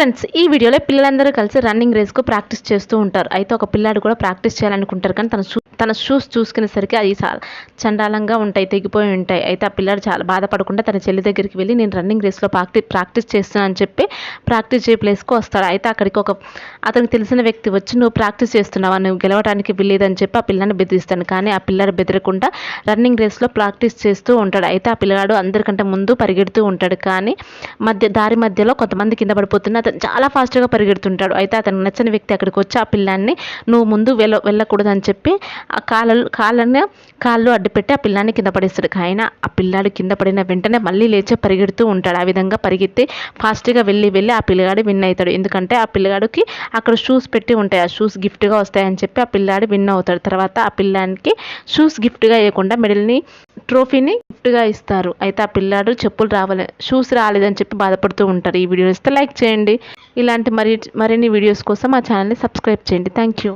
Friends ఈ వీడియోలో పిల్లలందరూ కలిసి రన్నింగ్ రేస్కు ప్రాక్టీస్ చేస్తూ ఉంటారు. అయితే ఒక పిల్లాడు కూడా ప్రాక్టీస్ చేయాలనుకుంటారు. కానీ తన షూ తన షూస్ చూసుకునేసరికి అది చాలా చండాలంగా ఉంటాయి తెగిపోయి ఉంటాయి. అయితే ఆ పిల్లాడు చాలా బాధపడకుండా తన చెల్లి దగ్గరికి వెళ్ళి నేను రన్నింగ్ రేస్లో ప్రాక్టీస్ ప్రాక్టీస్ చేస్తున్నాను అని చెప్పి ప్రాక్టీస్ చేయ ప్లేస్కి వస్తాడు. అయితే అక్కడికి ఒక అతనికి తెలిసిన వ్యక్తి వచ్చి నువ్వు ప్రాక్టీస్ చేస్తున్నావా? నువ్వు గెలవడానికి వెళ్ళేదని చెప్పి ఆ పిల్లని బెదిరిస్తాను. కానీ ఆ పిల్లాడు బెదరకుండా రన్నింగ్ రేస్లో ప్రాక్టీస్ చేస్తూ ఉంటాడు. అయితే ఆ పిల్లగాడు అందరికంటే ముందు పరిగెడుతూ ఉంటాడు. కానీ మధ్య దారి మధ్యలో కొంతమంది కింద పడిపోతున్న అతను చాలా ఫాస్ట్గా పరిగెడుతుంటాడు. అయితే అతను నచ్చని వ్యక్తి అక్కడికి వచ్చి ఆ పిల్లాన్ని నువ్వు ముందు వెళ్ళ వెళ్ళకూడదని చెప్పి ఆ కాళ్ళు కాళ్ళని కాళ్ళు అడ్డుపెట్టి ఆ పిల్లాన్ని కింద పడేస్తాడు. ఆయన ఆ పిల్లాడు కింద పడిన వెంటనే మళ్ళీ లేచి పరిగెడుతూ ఉంటాడు. ఆ విధంగా పరిగెత్తి ఫాస్ట్గా వెళ్ళి వెళ్ళి ఆ పిల్లగాడు విన్ అవుతాడు. ఎందుకంటే ఆ పిల్లగాడికి అక్కడ షూస్ పెట్టి ఉంటాయి. ఆ షూస్ గిఫ్ట్గా వస్తాయని చెప్పి ఆ పిల్లాడు విన్ అవుతాడు. తర్వాత ఆ పిల్లానికి షూస్ గిఫ్ట్గా ఇవ్వకుండా మెడల్ని ట్రోఫీని గిఫ్ట్గా ఇస్తారు. అయితే ఆ పిల్లాడు చెప్పులు రావాలి షూస్ రాలేదని చెప్పి బాధపడుతూ ఉంటారు. ఈ వీడియో ఇస్తే లైక్ చేయండి. ఇలాంటి మరి మరిన్ని వీడియోస్ కోసం మా ఛానల్ని సబ్స్క్రైబ్ చేయండి. Thank you